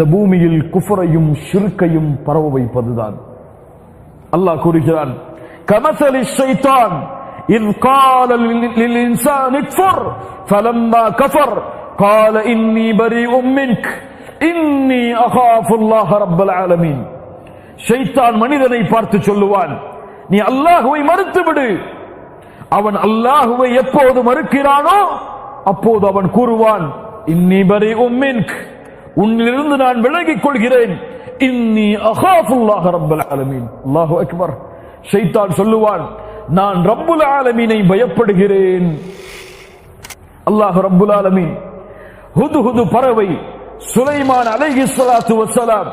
இந்த பூமியில் குஃபரையும் ஷிர்கையும் பரவ வைப்பதுதான் அல்லாஹ் கூறுகிறான் கமசலி ஷைத்தான் إذ قال لل- للإنسان اكفر فلما كفر قال إني بريء منك إني أخاف الله رب العالمين ஷைத்தான் மனிதனை பார்த்து சொல்லுவான் நீ அல்லாஹுவை மறுத்து விடு அவன் அல்லாஹுவை எப்போது மறுக்கிறானோ அப்போது அவன் கூறுவான் இன்னி பரி உம்மின்க் உன்னிலிருந்து நான் விலகிக் கொள்கிறேன். இன்னி அகாஃபுல்லாக ரப்பல் ஆலமீன். அல்லாஹு அக்பர். ஷைத்தான் சொல்லுவான் நான் ரப்புல் ஆலமீனை பயப்படுகிறேன். அல்லாஹ் ரப்புல் ஆலமீன். ஹுது ஹுது பறவை சுலைமான் அலைஹி ஸலாத்து வஸலாம்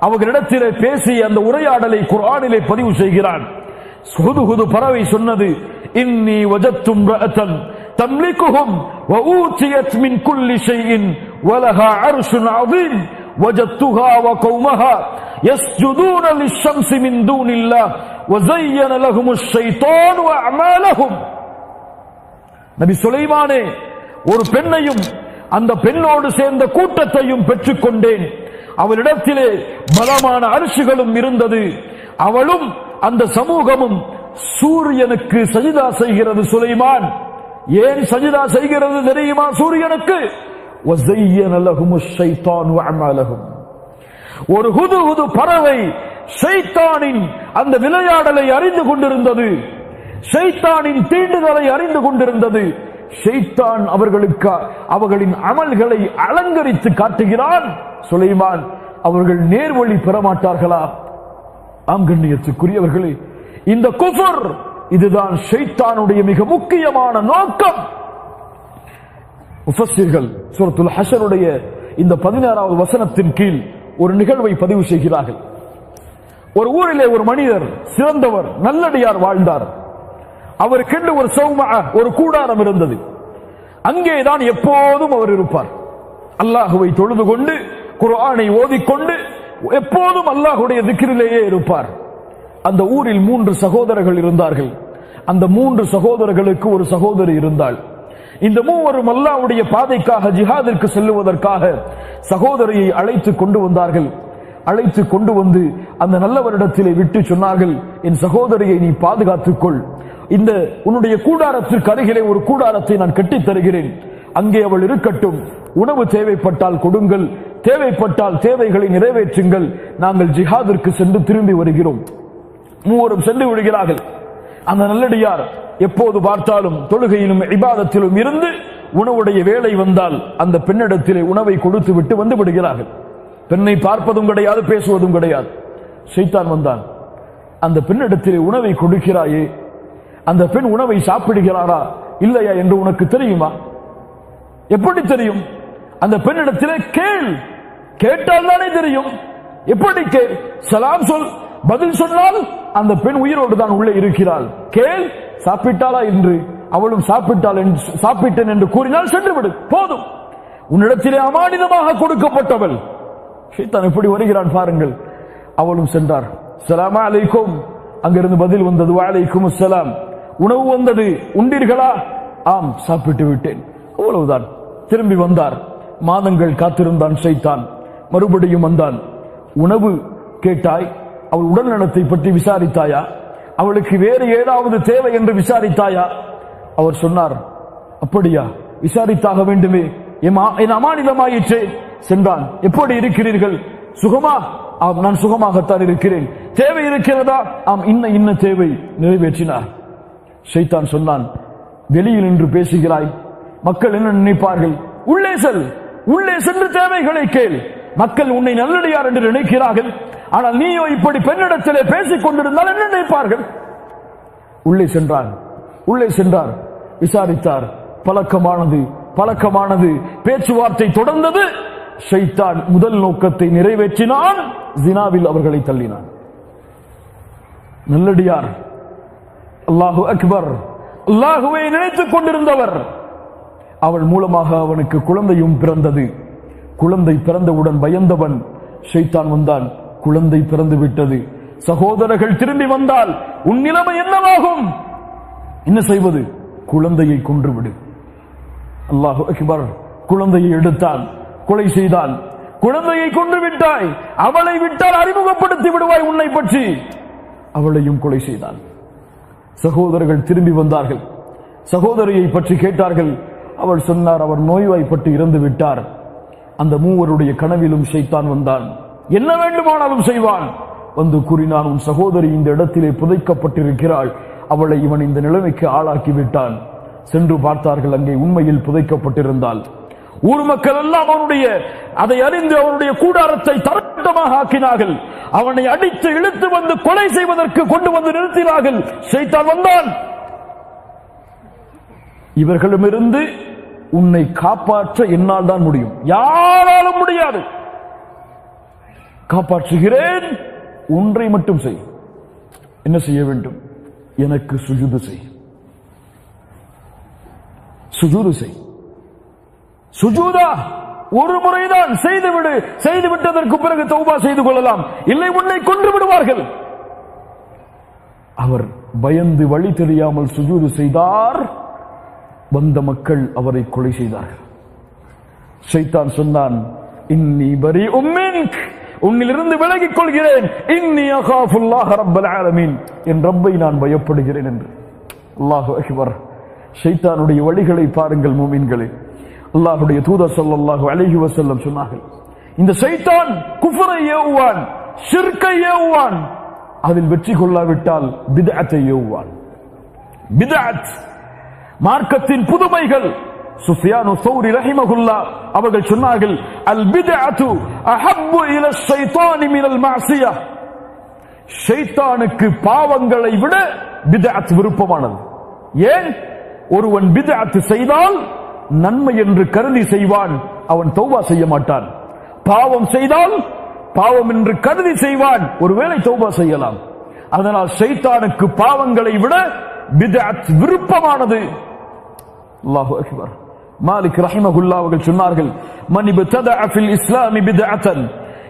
அவர்களிடத்திலே பேசிய அந்த உரையாடலை குர்ஆனிலே பதிவு செய்கிறான். ஹுது ஹுது பறவை சொன்னது இன்னி வஜத்தும் ரஅதன் தம்லிக்குஹும் வஊதியத் மின் குல்லி ولها عرش عظيم وجدتها وقومها يسجدون للشمس من دون الله وزين لهم الشيطان أعمالهم நபி சுலைமானே ஒரு பெண்ணையும் அந்த பெண்ணோடு சேர்ந்த கூட்டத்தையும் பெற்றுக்கொண்டேன் அவளிடத்திலே பலமான அரிசிகளும் இருந்தது அவளும் அந்த சமூகமும் சூரியனுக்கு சஜிதா செய்கிறது சுலைமான் ஏன் சஜிதா செய்கிறது தெரியுமா சூரியனுக்கு ஒரு ஹுது ஹுது பறவை சைத்தானின் அந்த விளையாடலை அறிந்து கொண்டிருந்தது. சைத்தானின் தீண்டுதலை அறிந்து கொண்டிருந்தது. ஷெய்தான் அவர்களுக்கு அவர்களின் அமல்களை அலங்கரித்து காட்டுகிறான். சுலைமான் அவர்கள் நேர்வழி பெறமாட்டார்களா? ஆம் கண்ணியத்துக்குரியவர்களே இந்த குஃபர் இதுதான் ஷெய்தானுடைய மிக முக்கியமான நோக்கம். முஃபஸ்ஸிர்கள் சூரத்துல் ஹஷருடைய இந்த பதினாறாவது வசனத்தின் கீழ் ஒரு நிகழ்வை பதிவு செய்கிறார்கள். ஒரு ஊரிலே ஒரு மனிதர் சிறந்தவர் நல்லடியார் வாழ்ந்தார். அவருக்கென்று ஒரு சௌமா ஒரு கூடாரம் இருந்தது. அங்கேதான் எப்போதும் அவர் இருப்பார். அல்லாஹுவை தொழுது கொண்டு குர்ஆனை ஓதிக்கொண்டு எப்போதும் அல்லாஹுடைய திக்கிரிலேயே இருப்பார். அந்த ஊரில் மூன்று சகோதரர்கள் இருந்தார்கள். அந்த மூன்று சகோதரர்களுக்கு ஒரு சகோதரி இருந்தாள். இந்த மூவரும் அல்லாவுடைய பாதைக்காக ஜிஹாதிற்கு செல்லுவதற்காக சகோதரியை அழைத்து கொண்டு வந்தார்கள். அழைத்து கொண்டு வந்து அந்த நல்லவரிடத்திலே விட்டு சொன்னார்கள் என் சகோதரியை நீ பாதுகாத்துக்கொள். இந்த உன்னுடைய கூடாரத்திற்கு அருகிலே ஒரு கூடாரத்தை நான் கட்டித் தருகிறேன். அங்கே அவள் இருக்கட்டும். உணவு தேவைப்பட்டால் கொடுங்கள். தேவைப்பட்டால் தேவைகளை நிறைவேற்றுங்கள். நாங்கள் ஜிஹாதிற்கு சென்று திரும்பி வருகிறோம். மூவரும் சென்று விடுகிறார்கள். அந்த நல்லடியார் எப்போது பார்த்தாலும் தொழுகையிலும் இபாதத்திலும் இருந்து உணவுடைய வேலை வந்தால் அந்த பெண்ணிடத்திலே உணவை கொடுத்து விட்டு வந்து விடுகிறார்கள். பெண்ணை பார்ப்பதும் கிடையாது பேசுவதும் கிடையாது. செய்தான் வந்தான். அந்த பெண்ணிடத்திலே உணவை கொடுக்கிறாயே அந்த பெண் உணவை சாப்பிடுகிறாரா இல்லையா என்று உனக்கு தெரியுமா? எப்படி தெரியும்? அந்த பெண்ணிடத்திலே கேள். கேட்டால் தானே தெரியும். எப்படி கேள்? சலாம் சொல் பதில் சொன்னால் அந்த பெண் உயிரோடு தான் உள்ளே இருக்கிறாள். கேள் சாப்பிட்டாளா என்று அவளும் சாப்பிட்டாள் என்று சாப்பிட்டேன் என்று கூறினால் சென்றுவிடு. போதும். உன்னிடத்திலே அமானிதமாக கொடுக்கப்பட்டவள். ஷைத்தான் எப்படி வருகிறான் பாருங்கள். அவளும் சென்றார். சலாமா அலைக்கும். அங்கிருந்து பதில் வந்தது. வாழைக்கும் சலாம் உணவு வந்தது. உண்டீர்களா? ஆம் சாப்பிட்டு விட்டேன். அவ்வளவுதான். திரும்பி வந்தார். மாதங்கள் காத்திருந்தான் ஷைத்தான் மறுபடியும் வந்தான். உணவு? கேட்டாய். அவள் உடல் நலத்தை பற்றி விசாரித்தாயா? அவளுக்கு வேறு ஏதாவது தேவை என்று விசாரித்தாயா? அவர் சொன்னார் அப்படியா விசாரித்தாக வேண்டுமே. என் அமானிதமாயிற்று என் அமானிதமாயிற்றே. சென்றான் எப்படி இருக்கிறீர்கள்? சுகமா? ஆம் நான் சுகமாகத்தான் இருக்கிறேன். தேவை இருக்கிறதா? ஆம் இன்ன இன்ன தேவை. நிறைவேற்றினார். ஷைத்தான் சொன்னான் வெளியில் நின்று பேசுகிறாய். மக்கள் என்ன நினைப்பார்கள்? உள்ளே செல் உள்ளே சென்று தேவைகளை கேள். மக்கள் உன்னை நல்லடியார் என்று நினைக்கிறார்கள். ஆனால் நீயோ இப்படி பெண்ணிடத்திலே பேசிக் கொண்டிருந்தால் என்ன நினைப்பார்கள்? உள்ளே சென்றான் உள்ளே சென்றார். விசாரித்தார். பழக்கமானது பழக்கமானது. பேச்சுவார்த்தை தொடர்ந்தது. ஷைத்தான் முதல் நோக்கத்தை நிறைவேற்றினான். ஜினாவில் அவர்களை தள்ளினான். நல்லடியார். அல்லாஹு அக்பர். அல்லாஹுவை நினைத்துக் கொண்டிருந்தவர். அவள் மூலமாக அவனுக்கு குழந்தையும் பிறந்தது. குழந்தை பிறந்தவுடன் பயந்தவன் ஷைத்தான் வந்தான். குழந்தை பிறந்து விட்டது. சகோதரர்கள் திரும்பி வந்தால் உன் நிலைமை என்னவாகும்? என்ன செய்வது? குழந்தையை கொன்றுவிடு. அல்லாஹு அக்பர் குழந்தையை எடுத்தான் கொலை செய்தான் குழந்தையை கொன்று விட்டாய் அவளை விட்டால் அறிமுகப்படுத்தி விடுவாய் உன்னை பற்றி. அவளையும் கொலை செய்தான் சகோதரர்கள் திரும்பி வந்தார்கள். சகோதரியை பற்றி கேட்டார்கள். அவள் சொன்னார் அவர் நோய்வாய்ப்பட்டு இறந்து விட்டார். அந்த மூவருடைய கனவிலும் ஷைத்தான் வந்தான். என்ன வேண்டுமானாலும் செய்வான். வந்து கூறினான் உன் சகோதரி இந்த இடத்திலே புதைக்கப்பட்டிருக்கிறாள். அவளை இவன் இந்த நிலைமைக்கு ஆளாக்கி விட்டான். சென்று பார்த்தார்கள் அங்கே உண்மையில் புதைக்கப்பட்டிருந்தால் ஊர் மக்கள் எல்லாம் அவனுடைய அதை அறிந்து அவனுடைய கூடாரத்தை தரட்டமாக ஆக்கினார்கள். அவனை அடித்து இழுத்து வந்து கொலை செய்வதற்கு கொண்டு வந்து நிறுத்தினார்கள். செய்தால் வந்தான். இவர்களிடமிருந்து உன்னை காப்பாற்ற என்னால் தான் முடியும். யாராலும் முடியாது. காப்பாற்றுகிறேன். ஒன்றை மட்டும் செய். என்ன செய்ய வேண்டும்? எனக்கு சுஜுது செய். சுஜூது செய். சுஜூதா ஒரு முறைதான் செய்துவிடு. செய்து விட்டதற்கு பிறகு தௌபா செய்து கொள்ளலாம். இல்லை உன்னை கொன்று விடுவார்கள். அவர் பயந்து வழி தெரியாமல் சுஜூது செய்தார். வந்த மக்கள் அவரை கொலை செய்தார்கள். சைத்தான் சொன்னான் இன்னி பரி உம்மின் உன்னிலிருந்து விலகிக் கொள்கிறேன். இன்னி அகாஃபுல்லாஹ் ரப்பல் ஆலமீன். என் ரப்பை நான் பயப்படுகிறேன் என்று. அல்லாஹு அக்பர். ஷைத்தானுடைய வழிகளை பாருங்கள் மூமின்களே. அல்லாஹுடைய தூதர் ஸல்லல்லாஹு அழகி வசல்லம் சொன்னார்கள். இந்த சைத்தான் குஃபரை ஏவுவான் சிற்கை ஏவுவான். அதில் வெற்றி கொள்ளாவிட்டால் பிதாத்தை ஏவுவான். பிதாத் மார்க்கத்தின் புதுமைகள் சுஃபியானு சௌரி ரஹிமகுல்லா அவர்கள் சொன்னார்கள் அல் பித்அத்து அஹப்பு இல ஷைத்தானி மினல் மஅசியா ஷைத்தானுக்கு பாவங்களை விட பிதஅத் விருப்பமானது. ஏன்? ஒருவன் பிதஅத் செய்தால் நன்மை என்று கருதி செய்வான் அவன் தௌபா செய்ய மாட்டான். பாவம் செய்தால் பாவம் என்று கருதி செய்வான் ஒருவேளை தௌபா செய்யலாம். அதனால் ஷைத்தானுக்கு பாவங்களை விட பித்அத் விருப்பமானது. அல்லாஹு அக்பர். மாலிக் ரஹிமகுல்லா அவர்கள் சொன்னார்கள் மன் இப்ததஅ ஃபில் இஸ்லாமி பித்அத்தன்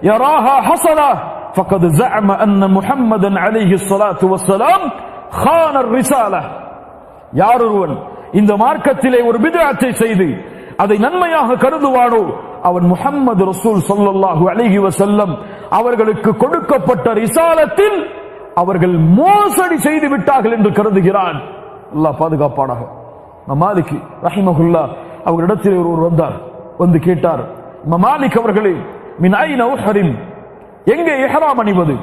யராஹா ஹஸனா فقد زعم أن محمدا عليه الصلاة والسلام خان الرسالة யார் ஒருவன் இந்த மார்க்கத்திலே ஒரு பிதஅத்தை செய்து அதை நன்மையாக கருதுவானோ அவன் முஹம்மது ரசூல் ஸல்லல்லாஹு அலைஹி வஸல்லம் அவர்களுக்கு கொடுக்கப்பட்ட ரிசாலத்தில் அவர்கள் மோசடி செய்து விட்டார்கள் என்று கருதுகிறான் அல்லாஹ் பாதுகாப்பானாக மாலிக் ரஹிமகுல்லா அவர்களிடத்தில் ஒருவர் வந்தார். வந்து கேட்டார் மாலிக் அவர்களே மின் ஐன எங்கே எஹராம் அணிவது?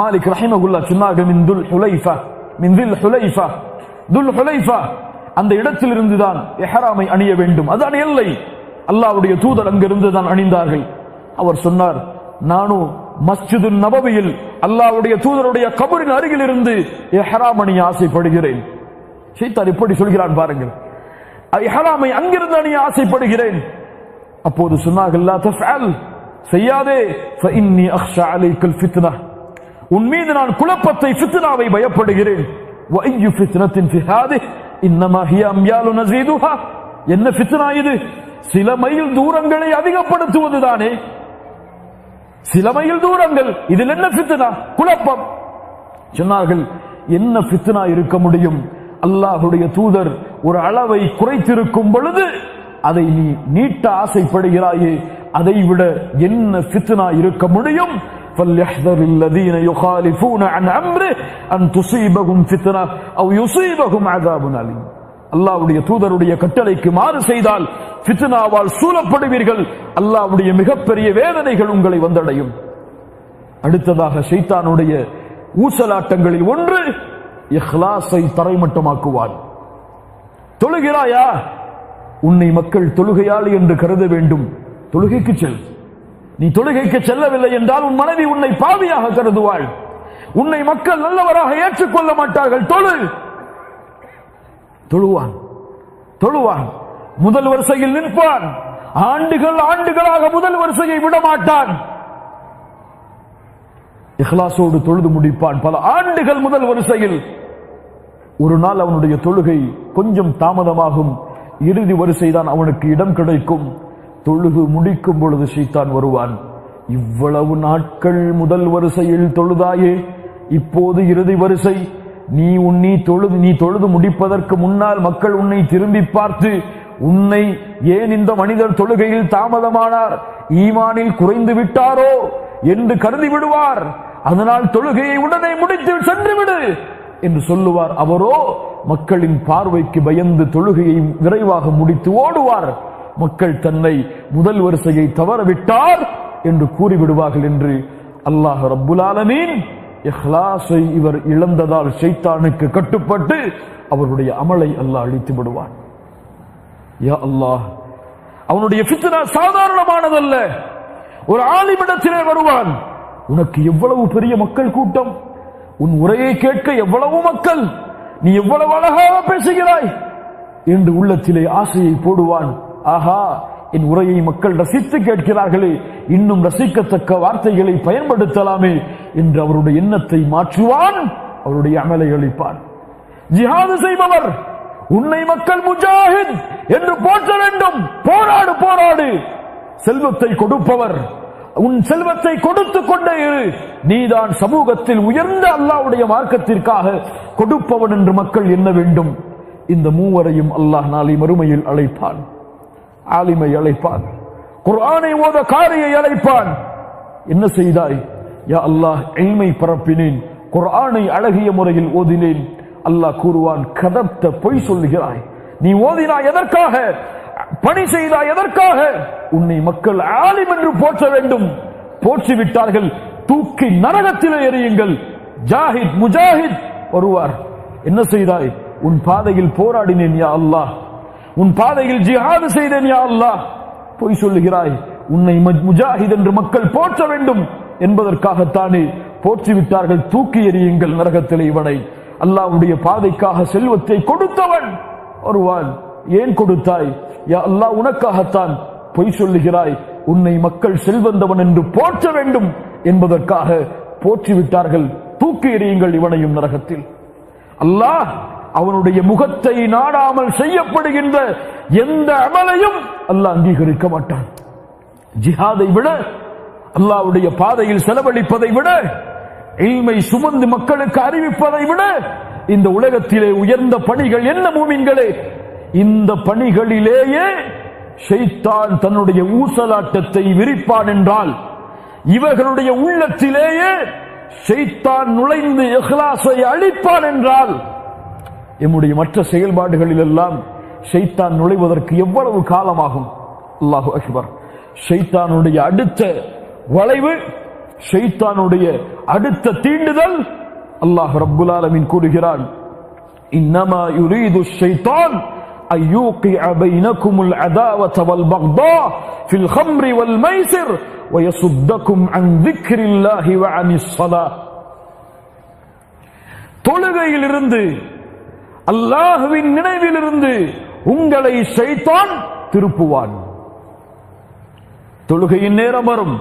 மாலிக் ரஹிமகுல்லா சொன்னார்கள் மின் துல் ஹுலைஃபா மின் தில் ஹுலைஃபா துல் ஹுலைஃபா. அந்த இடத்திலிருந்து தான் எஹராமை அணிய வேண்டும். அதான் எல்லை அல்லாவுடைய தூதர் அங்கிருந்து தான் அணிந்தார்கள். அவர் சொன்னார் நானும் மஸ்ஜிது நபவியில் அல்லாஹ்வுடைய தூதருடைய கபரின் அருகில் இருந்து எஹராம் அணிய ஆசைப்படுகிறேன். சீத்தார் இப்படி சொல்கிறான் பாருங்கள். இஹ்ராமை அங்கிருந்து அணிய ஆசைப்படுகிறேன் அப்போது சொன்னார்கள் லா தஃஅல் செய்யாதே ஃபஇன்னி அக்ஷா அலைக்கல் ஃபித்னா உன் மீது நான் குழப்பத்தை ஃபித்னாவை பயப்படுகிறேன் وأي فتنة في هذه إنما هي أميال نزيدها என்ன ஃபித்னா இது சில மைல் தூரங்களை அதிகப்படுத்துவதுதானே சில மைல் தூரங்கள் இதில் என்ன ஃபித்னா குழப்பம் சொன்னார்கள் என்ன ஃபித்னா இருக்க முடியும் அல்லாஹுடைய தூதர் ஒரு அளவை குறைத்திருக்கும் பொழுது அதை நீ நீட்ட ஆசைப்படுகிறாயே அதை விட என்ன ஃபித்னா இருக்க முடியும் فليحذر الذين يخالفون عن امره ان تصيبهم فتنه او يصيبهم عذاب اليم அல்லாஹ்வுடைய தூதருடைய கட்டளைக்கு மாறு செய்தால் ஃபித்னாவால் சூழப்படுவீர்கள் அல்லாஹ்வுடைய மிகப்பெரிய வேதனைகள் உங்களை வந்தடையும் அடுத்ததாக ஷைத்தானுடைய ஊசலாட்டங்களில் ஒன்று இஹ்லாஸை தரைமட்டமாக்குவான். தொழுகிறாயா? உன்னை மக்கள் தொழுகையாளி என்று கருத வேண்டும். தொழுகைக்கு செல். நீ தொழுகைக்கு செல்லவில்லை என்றால் உன் மனைவி உன்னை பாவியாக கருதுவாள். உன்னை மக்கள் நல்லவராக ஏற்றுக்கொள்ள மாட்டார்கள். தொழு! தொழுவான். தொழுவான். முதல் வரிசையில் நிற்பான். ஆண்டுகள் ஆண்டுகளாக முதல் வரிசையை விடமாட்டான். இஹ்லாசோடு தொழுது முடிப்பான். பல ஆண்டுகள் முதல் வரிசையில் ஒரு நாள் அவனுடைய தொழுகை கொஞ்சம் தாமதமாகும். இறுதி வரிசைதான் அவனுக்கு இடம் கிடைக்கும். தொழுகு முடிக்கும் பொழுது சீத்தான் வருவான். இவ்வளவு நாட்கள் முதல் வரிசையில் தொழுதாயே. இப்போது இறுதி வரிசை. நீ உன்னி தொழுது நீ தொழுது முடிப்பதற்கு முன்னால் மக்கள் உன்னை திரும்பி பார்த்து உன்னை ஏன் இந்த மனிதர் தொழுகையில் தாமதமானார்? ஈமானில் குறைந்து விட்டாரோ? என்று கருதி விடுவார். அதனால் தொழுகையை உடனே முடித்து சென்று விடு. என்று சொல்லுவார் அவரோ மக்களின் பார்வைக்கு பயந்து தொழுகையை விரைவாக முடித்து ஓடுவார். மக்கள் தன்னை முதல் வரிசையை தவறவிட்டார் என்று கூறிவிடுவார்கள் என்று அல்லாஹ் ரப்புல் இஹ்லாஸை இவர் இழந்ததால் ஷைத்தானுக்கு கட்டுப்பட்டு அவருடைய அமலை அல்லாஹ் அழித்து விடுவான். யா அல்லாஹ் அவனுடைய ஃபித்னா சாதாரணமானதல்ல. ஒரு ஆலிமிடத்திலே வருவான். உனக்கு எவ்வளவு பெரிய மக்கள் கூட்டம்? உன் உரையை கேட்க எவ்வளவு மக்கள் நீ எவ்வளவு அழகாக பேசுகிறாய் என்று உள்ளத்திலே ஆசையை போடுவான். ஆஹா என் உரையை மக்கள் ரசித்து கேட்கிறார்களே இன்னும் ரசிக்கத்தக்க வார்த்தைகளை பயன்படுத்தலாமே என்று அவருடைய எண்ணத்தை மாற்றுவான் அவருடைய அமலை அளிப்பான். ஜிஹாது செய்பவர் உன்னை மக்கள் முஜாஹித் என்று போற்ற வேண்டும். போராடு போராடு. செல்வத்தை கொடுப்பவர். உன் செல்வத்தை கொடுத்து கொண்டே இரு. நீதான் சமூகத்தில் உயர்ந்த அல்லாஹ்வுடைய மார்க்கத்திற்காக கொடுப்பவன் என்று மக்கள் எண்ண வேண்டும். இந்த மூவரையும் அல்லாஹ் நாளை மறுமையில் அழைப்பான். ஆலிமை அழைப்பான். குர்ஆனை ஓத காரியை அழைப்பான். என்ன செய்தாய்? யா அல்லாஹ் எய்மை பரப்பினேன். குர்ஆனை அழகிய முறையில் ஓதினேன். அல்லாஹ் கூறுவான் கதப்த பொய் சொல்லுகிறாய். நீ ஓதினாய் எதற்காக? பணி செய்தாய் எதற்காக? உன்னை மக்கள் ஆலிம் என்று போற்ற வேண்டும். போற்றி விட்டார்கள் தூக்கி நரகத்திலே எறியுங்கள். ஜாஹித் முஜாஹித் வருவார் என்ன செய்தாய்? உன் பாதையில் போராடினேன் யா அல்லாஹ். உன் பாதையில் ஜிஹாது செய்தேன் யா அல்லாஹ். பொய் சொல்லுகிறாய். உன்னை முஜாஹித் என்று மக்கள் போற்ற வேண்டும் என்பதற்காகத்தானே போற்றி விட்டார்கள் தூக்கி எறியுங்கள் நரகத்திலே இவனை. அல்லாஹ்வுடைய பாதைக்காக செல்வத்தை கொடுத்தவன் வருவான் ஏன் கொடுத்தாய்? யா அல்லாஹ் உனக்காகத்தான் பொய் சொல்லுகிறாய். உன்னை மக்கள் செல்வந்தவன் என்று போற்ற வேண்டும் என்பதற்காக போற்றி விட்டார்கள் தூக்கி எறியுங்கள் இவனையும் நரகத்தில். அல்லாஹ் அவனுடைய முகத்தை நாடாமல் செய்யப்படுகின்ற எந்த அமலையும் அல்லாஹ் அங்கீகரிக்க மாட்டான். ஜிஹாதை விட அல்லாவுடைய பாதையில் செலவழிப்பதை விட இல்மை சுமந்து மக்களுக்கு அறிவிப்பதை விட இந்த உலகத்திலே உயர்ந்த பணிகள் என்ன மூமின்களே? இந்த பணிகளிலேயே ஷைத்தான் தன்னுடைய ஊசலாட்டத்தை விரிப்பான் என்றால் இவர்களுடைய உள்ளத்திலேயே ஷைத்தான் நுழைந்து இஹ்லாஸை அழிப்பான் என்றால் எம்முடைய மற்ற செயல்பாடுகளில் எல்லாம் ஷைத்தான் நுழைவதற்கு எவ்வளவு காலமாகும்? அல்லாஹு அக்பர். ஷைத்தானுடைய அடுத்த வளைவு ஷைத்தானுடைய அடுத்த தீண்டுதல் அல்லாஹ் ரப்புல் ஆலமின் கூறுகிறான் இன்னமா யுரீது ஷைத்தான் أن يوقع بينكم العداوة والبغضاء في الخمر والميسر ويصدكم عن ذكر الله وعن الصلاة தொழுகையிலிருந்து அல்லாஹுவின் நினைவிலிருந்து உங்களை ஷைத்தான் திருப்புவான் தொழுகையின் நேரம் வரும்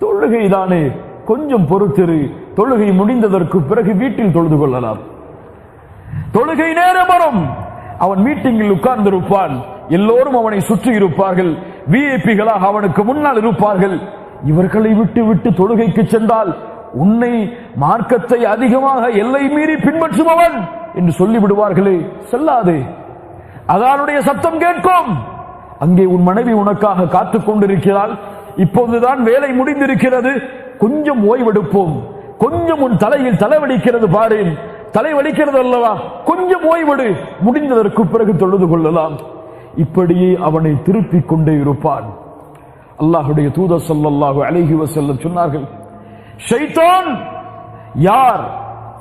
தொழுகை தானே கொஞ்சம் பொறுத்திரு தொழுகை முடிந்ததற்கு பிறகு வீட்டில் தொழுது கொள்ளலாம் தொழுகை நேரம் வரும் அவன் மீட்டிங்கில் உட்கார்ந்திருப்பான். எல்லோரும் அவனை சுற்றி இருப்பார்கள். விஐபிகளாக அவனுக்கு முன்னால் இருப்பார்கள். இவர்களை விட்டு விட்டு தொழுகைக்கு சென்றால் உன்னை மார்க்கத்தை அதிகமாக எல்லை மீறி பின்பற்றுபவன் என்று சொல்லிவிடுவார்களே. செல்லாது செல்லாதே. அதானுடைய சத்தம் கேட்கும். அங்கே உன் மனைவி உனக்காக காத்துக் கொண்டிருக்கிறாள். இப்போதுதான் வேலை முடிந்திருக்கிறது. கொஞ்சம் ஓய்வெடுப்போம். கொஞ்சம் உன் தலையில் தலைவலிக்கிறது பாரேன். தலை வலிக்கிறது அல்லவா? கொஞ்சம் ஓய்வெடு. முடிந்ததற்கு பிறகு தொழுது கொள்ளலாம். இப்படியே அவனை திருப்பிக் கொண்டே இருப்பான். அல்லாஹுடைய தூத ஸல்லல்லாஹு அழகி வசல்ல சொன்னார்கள் ஷைத்தான் யார்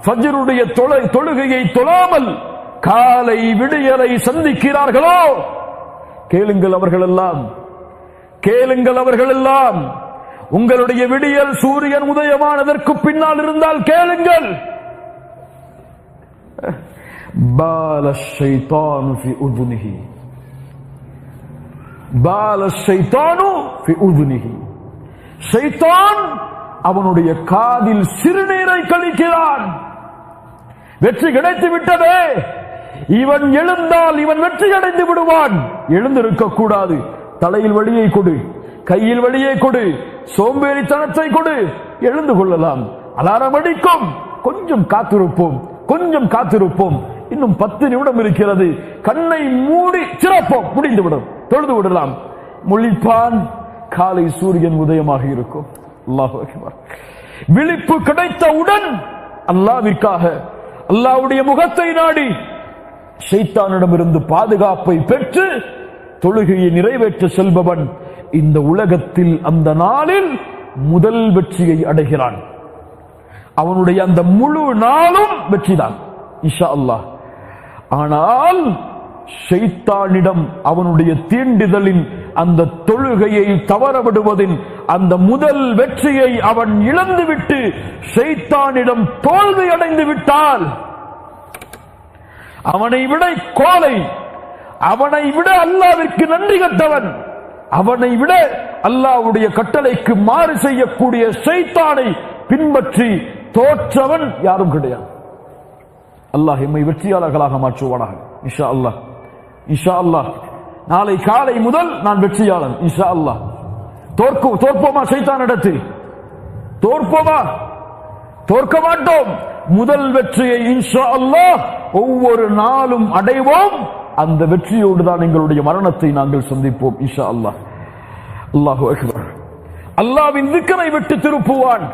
ஃபஜ்ருடைய தொலை தொழுகையை தொழாமல் காலை விடியலை சந்திக்கிறார்களோ? கேளுங்கள் அவர்கள் எல்லாம் கேளுங்கள் அவர்கள் எல்லாம் உங்களுடைய விடியல் சூரியன் உதயமானதற்கு பின்னால் இருந்தால் கேளுங்கள். பால ஷைத்தான் ஃபி உதுனிஹி. பால ஷைத்தானு ஃபி உதுனிஹி. ஷைத்தான் அவனுடைய காதில் சிறுநீரை கழிக்கிறான். வெற்றி கிடைத்து விட்டதே. இவன் எழுந்தால் இவன் வெற்றி அடைந்து விடுவான். எழுந்திருக்க கூடாது. தலையில் வழியை கொடு. கையில் வழியை கொடு. சோம்பேறித்தனத்தை கொடு. எழுந்து கொள்ளலாம். அலாரம் அடிக்கும். கொஞ்சம் காத்திருப்போம். கொஞ்சம் காத்திருப்போம். இன்னும் பத்து நிமிடம் இருக்கிறது. கண்ணை மூடி சிறப்போம். முடிந்துவிடும் தொழுது விடலாம். முழிப்பான் காலை சூரியன் உதயமாக இருக்கும். விழிப்பு கிடைத்தவுடன் அல்லாவிற்காக அல்லாவுடைய முகத்தை நாடி சைத்தானிடமிருந்து பாதுகாப்பை பெற்று தொழுகையை நிறைவேற்ற செல்பவன் இந்த உலகத்தில் அந்த நாளில் முதல் வெற்றியை அடைகிறான். அவனுடைய அந்த முழு நாளும் வெற்றிதான். இஷா அல்லாஹ். ஆனால் ஷைத்தானிடம் அவனுடைய தீண்டிதலின் அந்த தொழுகையை தவறவிடுவதின் அந்த முதல் வெற்றியை அவன் இழந்துவிட்டு ஷைத்தானிடம் தோல்வி அடைந்து விட்டால் அவனை விட கோலை அவனை விட அல்லாவிற்கு நன்றி கட்டவன் அவனை விட அல்லாவுடைய கட்டளைக்கு மாறு செய்யக்கூடிய சைத்தானை பின்பற்றி தோற்றவன் யாரும் கிடையாது. அல்லாஹ் எம்மை வெற்றியாளர்களாக மாற்றுவானாக. இன்ஷா அல்லாஹ் இன்ஷா அல்லாஹ் நாளை காலை முதல் நான் வெற்றியாளன். இன்ஷா அல்லாஹ் தோற்கு தோற்போமா சைத்தான் இடத்தில் தோற்போமா? தோற்க மாட்டோம். முதல் வெற்றியை இன்ஷா அல்லாஹ் ஒவ்வொரு நாளும் அடைவோம். அந்த வெற்றியோடு தான் எங்களுடைய மரணத்தை நாங்கள் சந்திப்போம். இன்ஷா அல்லாஹ் அல்லாஹு அக்பர். அல்லாவின் திக்கரை விட்டு திருப்புவான்.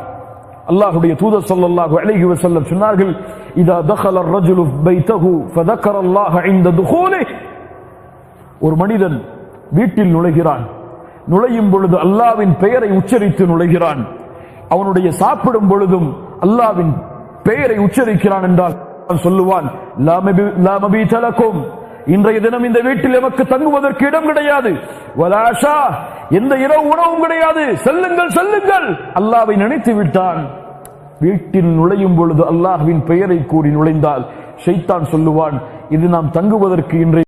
அல்லாஹுடைய தூதர் சொல்லல்லாஹு அழகி வசல்லம் சொன்னார்கள் இதா தஹல ரஜுலு பைத்தகு ஃபதக்கர் அல்லாஹ் இந்த துஹூலே. ஒரு மனிதன் வீட்டில் நுழைகிறான். நுழையும் பொழுது அல்லாவின் பெயரை உச்சரித்து நுழைகிறான். அவனுடைய சாப்பிடும் பொழுதும் அல்லாவின் பெயரை உச்சரிக்கிறான் என்றால் சொல்லுவான் லாமபி லாமபி தலக்கும் இன்றைய தினம் இந்த வீட்டில் எமக்கு தங்குவதற்கு இடம் கிடையாது. வலாஷா எந்த இரவு உணவும் கிடையாது. செல்லுங்கள் செல்லுங்கள். அல்லாவை நினைத்து விட்டான். வீட்டில் நுழையும் பொழுது அல்லாஹ்வின் பெயரை கூறி நுழைந்தால் ஷைத்தான் சொல்லுவான் இது நாம் தங்குவதற்கு இன்றைய